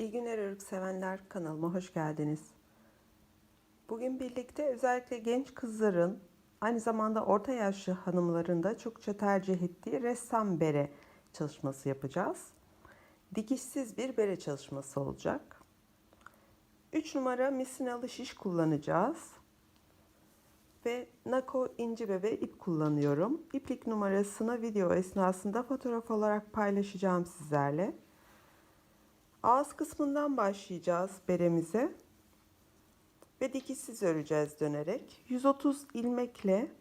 İyi günler örgü sevenler kanalıma hoş geldiniz. Bugün birlikte özellikle genç kızların aynı zamanda orta yaşlı hanımların da çokça tercih ettiği ressam bere çalışması yapacağız. Dikişsiz bir bere çalışması olacak. 3 numara misinalı şiş kullanacağız. Ve Nako inci bebe ip kullanıyorum. İplik numarasını video esnasında fotoğraf olarak paylaşacağım sizlerle. Ağız kısmından başlayacağız beremize. Ve dikişsiz öreceğiz dönerek. 130 ilmekle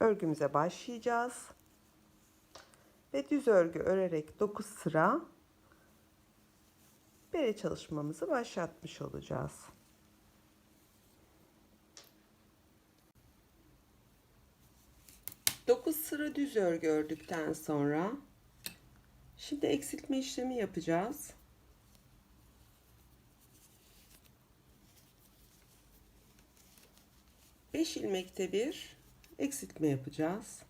örgümüze başlayacağız. Ve düz örgü örerek 9 sıra bere çalışmamızı başlatmış olacağız. Dokuz sıra düz örgü ördükten sonra şimdi eksiltme işlemi yapacağız. Beş ilmekte bir eksiltme yapacağız.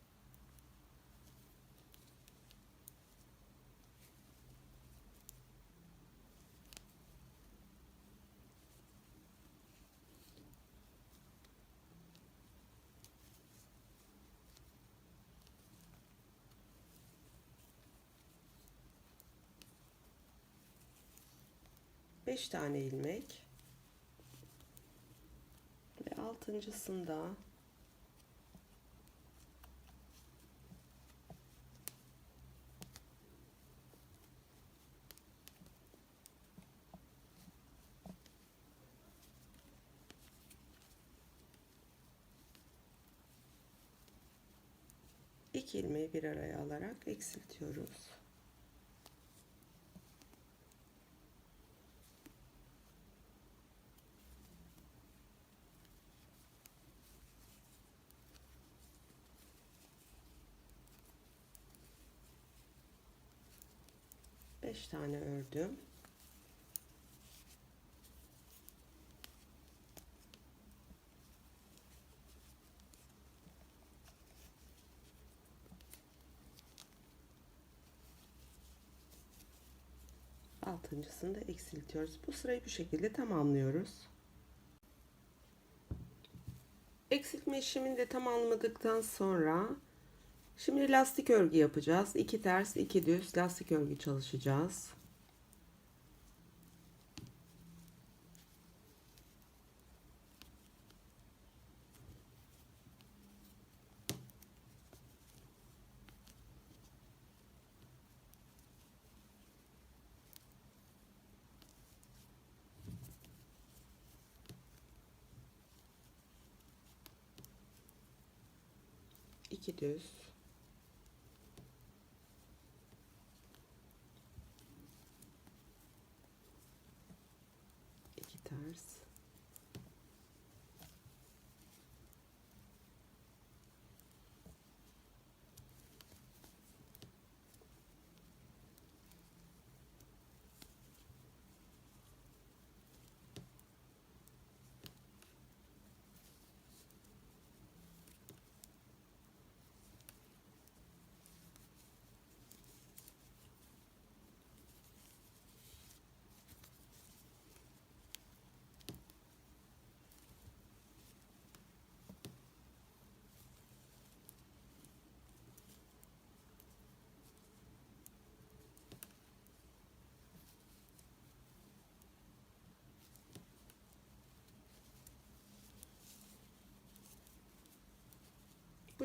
Beş tane ilmek altıncısında iki ilmeği bir araya alarak eksiltiyoruz. Beş tane ördüm. Altıncısını da eksiltiyoruz. Bu sırayı bu şekilde tamamlıyoruz. Eksiltme işlemini de tamamladıktan sonra şimdi lastik örgü yapacağız. İki ters, iki düz lastik örgü çalışacağız. iki düz iki ters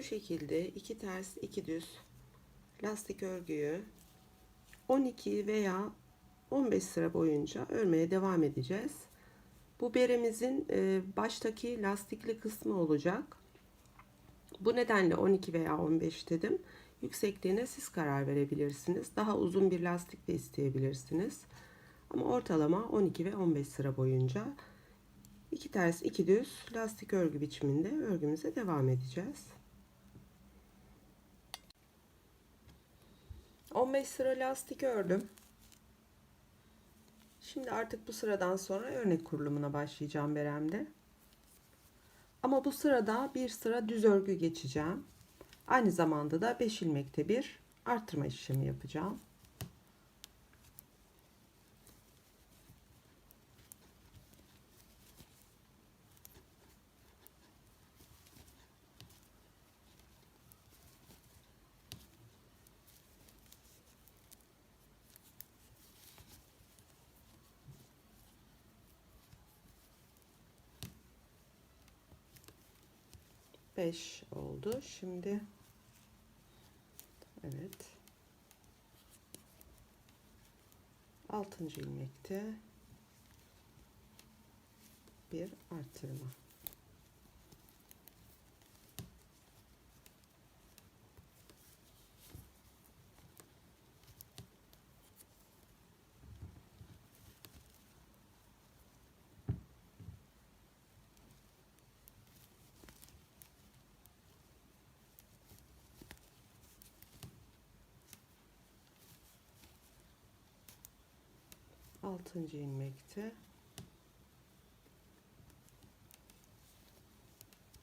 bu şekilde iki ters iki düz lastik örgüyü 12 veya 15 sıra boyunca örmeye devam edeceğiz. Bu beremizin e, baştaki lastikli kısmı olacak. Bu nedenle 12 veya 15 dedim. Yüksekliğine siz karar verebilirsiniz. Daha uzun bir lastik de isteyebilirsiniz. Ama ortalama 12 ve 15 sıra boyunca iki ters iki düz lastik örgü biçiminde örgümüze devam edeceğiz. 15 sıra lastik ördüm. Şimdi artık bu sıradan sonra örnek kurulumuna başlayacağım beremde. Ama bu sırada bir sıra düz örgü geçeceğim. Aynı zamanda da 5 ilmekte bir arttırma işlemi yapacağım. 5 oldu. Şimdi evet. 6. ilmekte bir artırma. Altıncı ilmekte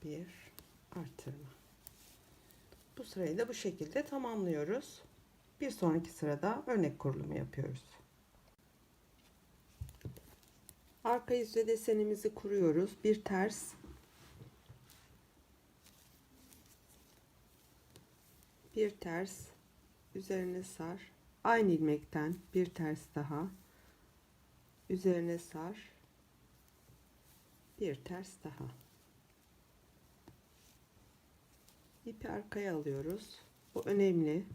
bir artırma. Bu sırayı da bu şekilde tamamlıyoruz. Bir sonraki sırada örnek kurulumu yapıyoruz. Arka yüzde desenimizi kuruyoruz. Bir ters bir ters üzerine sar. Aynı ilmekten bir ters daha üzerine sar. Bir ters daha. İpi arkaya alıyoruz. Bu önemli.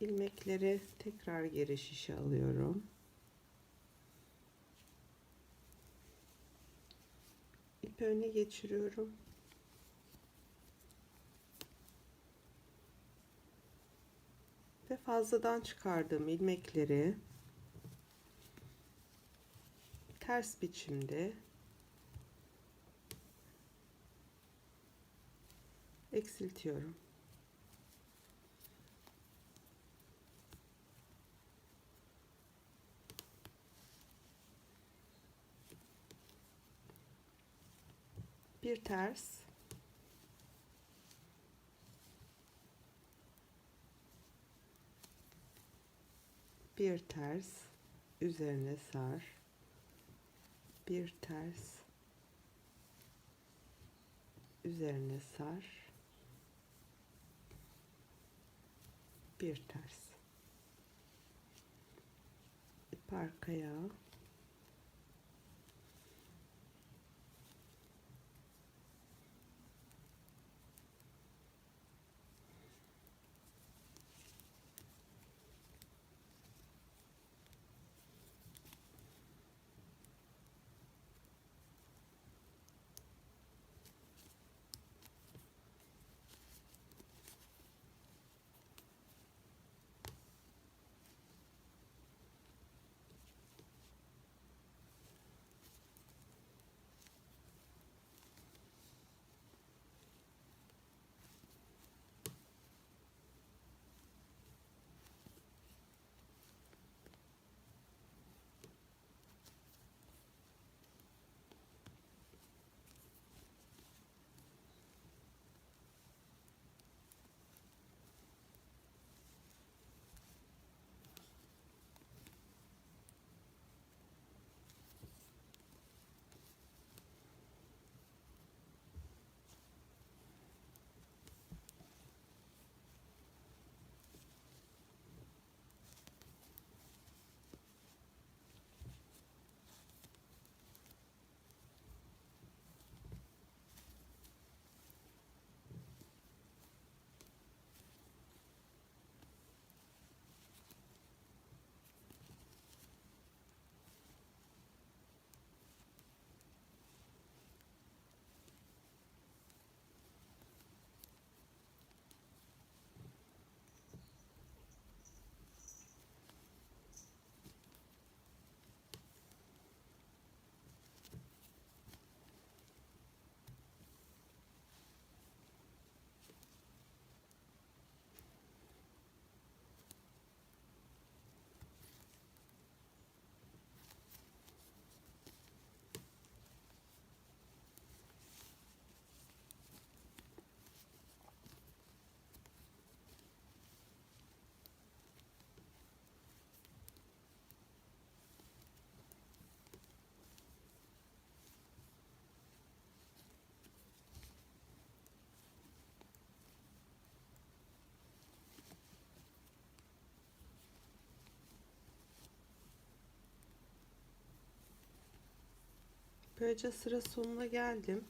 ilmekleri tekrar geri şişe alıyorum. İpi öne geçiriyorum. Ve fazladan çıkardığım ilmekleri ters biçimde eksiltiyorum. Bir ters. Bir ters. Üzerine sar bir ters üzerine sar. Bir ters. İp arkaya Böylece sıra sonuna geldim.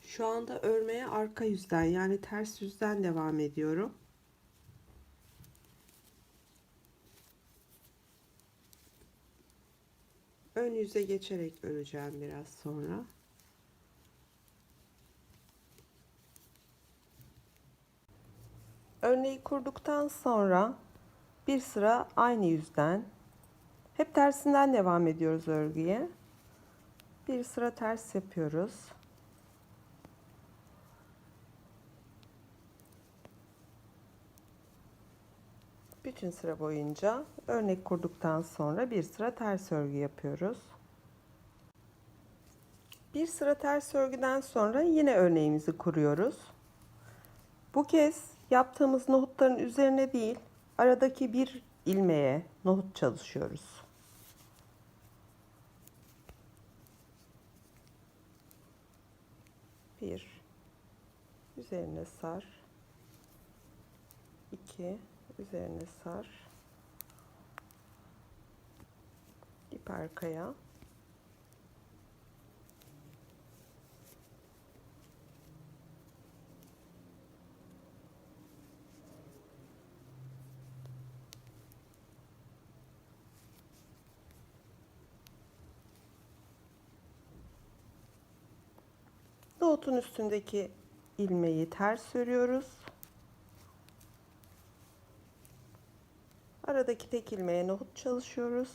Şu anda örmeye arka yüzden yani ters yüzden devam ediyorum. Ön yüze geçerek öreceğim biraz sonra. Örneği kurduktan sonra bir sıra aynı yüzden hep tersinden devam ediyoruz örgüye. Bir sıra ters yapıyoruz. Bütün sıra boyunca örnek kurduktan sonra bir sıra ters örgü yapıyoruz. Bir sıra ters örgüden sonra yine örneğimizi kuruyoruz. Bu kez yaptığımız nohutların üzerine değil, aradaki bir ilmeğe nohut çalışıyoruz. Bir, üzerine sar. İki, üzerine sar. İp arkaya. Nohutun üstündeki ilmeği ters örüyoruz. Aradaki tek ilmeğe nohut çalışıyoruz.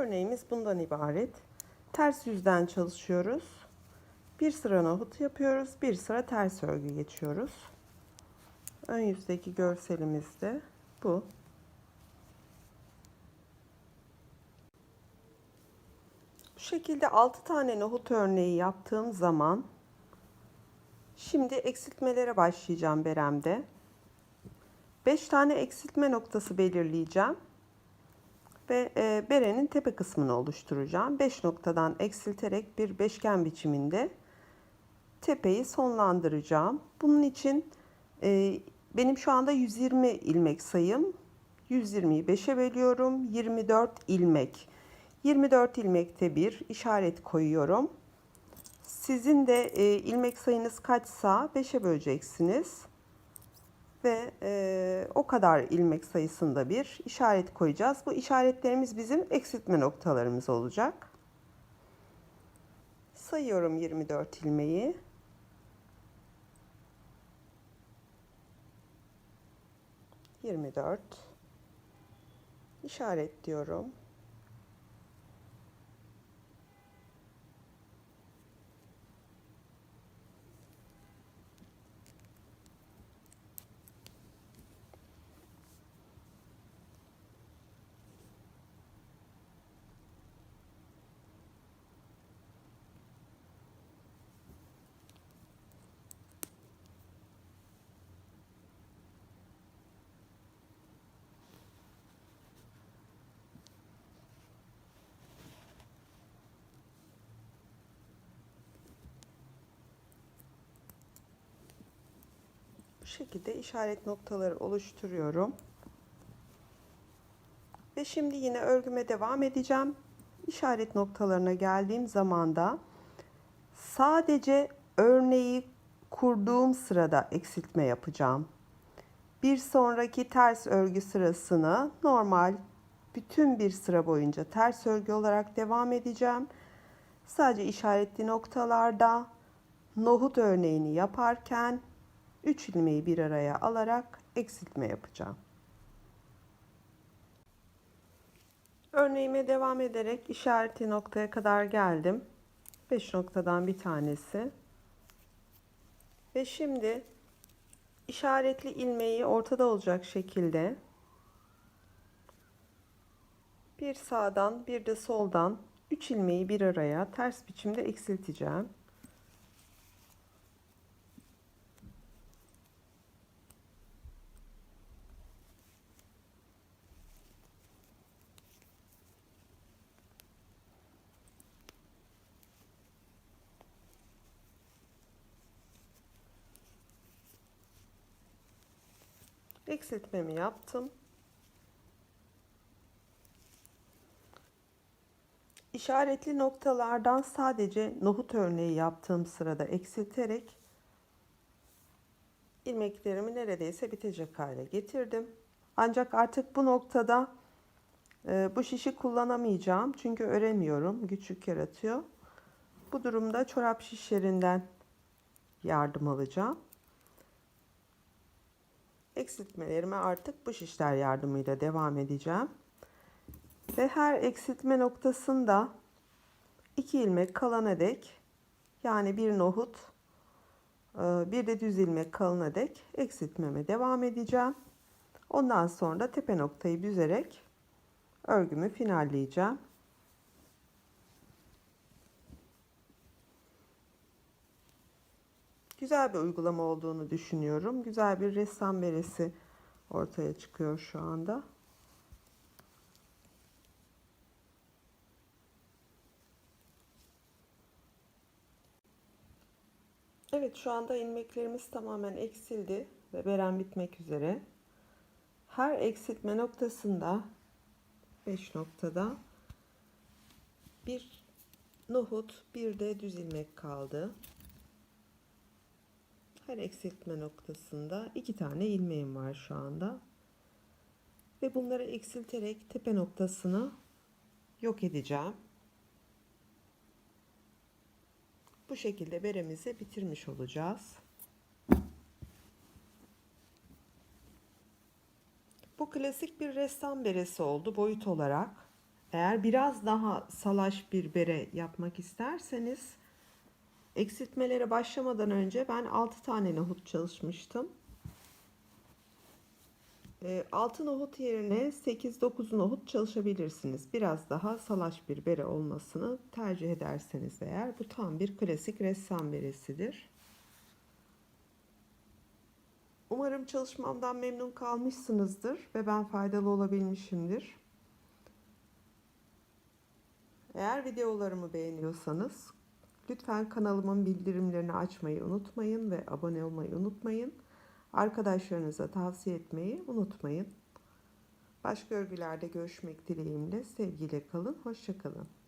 Örneğimiz bundan ibaret. Ters yüzden çalışıyoruz. Bir sıra nohut yapıyoruz. Bir sıra ters örgü geçiyoruz. Ön yüzdeki görselimiz de bu. Bu şekilde 6 tane nohut örneği yaptığım zaman şimdi eksiltmelere başlayacağım beremde. 5 tane eksiltme noktası belirleyeceğim ve e, berenin tepe kısmını oluşturacağım. 5 noktadan eksilterek bir beşgen biçiminde tepeyi sonlandıracağım. Bunun için e, benim şu anda 120 ilmek sayım. 120'yi 5'e bölüyorum. 24 ilmek. 24 ilmekte bir işaret koyuyorum. Sizin de e, ilmek sayınız kaçsa 5'e böleceksiniz ve e, o kadar ilmek sayısında bir işaret koyacağız. Bu işaretlerimiz bizim eksiltme noktalarımız olacak. Sayıyorum 24 ilmeği. Yirmi dört. İşaretliyorum. Bu şekilde işaret noktaları oluşturuyorum. Ve şimdi yine örgüme devam edeceğim. İşaret noktalarına geldiğim zaman da sadece örneği kurduğum sırada eksiltme yapacağım. Bir sonraki ters örgü sırasını normal bütün bir sıra boyunca ters örgü olarak devam edeceğim. Sadece işaretli noktalarda nohut örneğini yaparken 3 ilmeği bir araya alarak eksiltme yapacağım. Örneğime devam ederek işaretli noktaya kadar geldim. 5 noktadan bir tanesi. Ve şimdi işaretli ilmeği ortada olacak şekilde Bir sağdan bir de soldan 3 ilmeği bir araya ters biçimde eksilteceğim. Eksiltmemi yaptım. İşaretli noktalardan sadece nohut örneği yaptığım sırada eksilterek ilmeklerimi neredeyse bitecek hale getirdim. Ancak artık bu noktada e, bu şişi kullanamayacağım çünkü öremiyorum, güçlük yaratıyor. Bu durumda çorap şişlerinden yardım alacağım. Eksiltmelerime artık bu şişler yardımıyla devam edeceğim. Ve her eksiltme noktasında iki ilmek kalana dek yani bir nohut e, bir de düz ilmek kalana dek eksiltmeme devam edeceğim. Ondan sonra tepe noktayı büzerek örgümü finalleyeceğim. Güzel bir uygulama olduğunu düşünüyorum. Güzel bir ressam beresi ortaya çıkıyor şu anda. Evet şu anda ilmeklerimiz tamamen eksildi ve beren bitmek üzere. Her eksiltme noktasında 5 noktada bir nohut bir de düz ilmek kaldı. Her eksiltme noktasında iki tane ilmeğim var şu anda. Ve bunları eksilterek tepe noktasını yok edeceğim. Bu şekilde beremizi bitirmiş olacağız. Bu klasik bir ressam beresi oldu boyut olarak. Eğer biraz daha salaş bir bere yapmak isterseniz eksiltmelere başlamadan önce ben 6 tane nohut çalışmıştım. 6 nohut yerine 8-9 nohut çalışabilirsiniz. Biraz daha salaş bir bere olmasını tercih ederseniz eğer bu tam bir klasik ressam beresidir. Umarım çalışmamdan memnun kalmışsınızdır ve ben faydalı olabilmişimdir. Eğer videolarımı beğeniyorsanız lütfen kanalımın bildirimlerini açmayı unutmayın ve abone olmayı unutmayın. Arkadaşlarınıza tavsiye etmeyi unutmayın. Başka örgülerde görüşmek dileğimle sevgiyle kalın, hoşçakalın.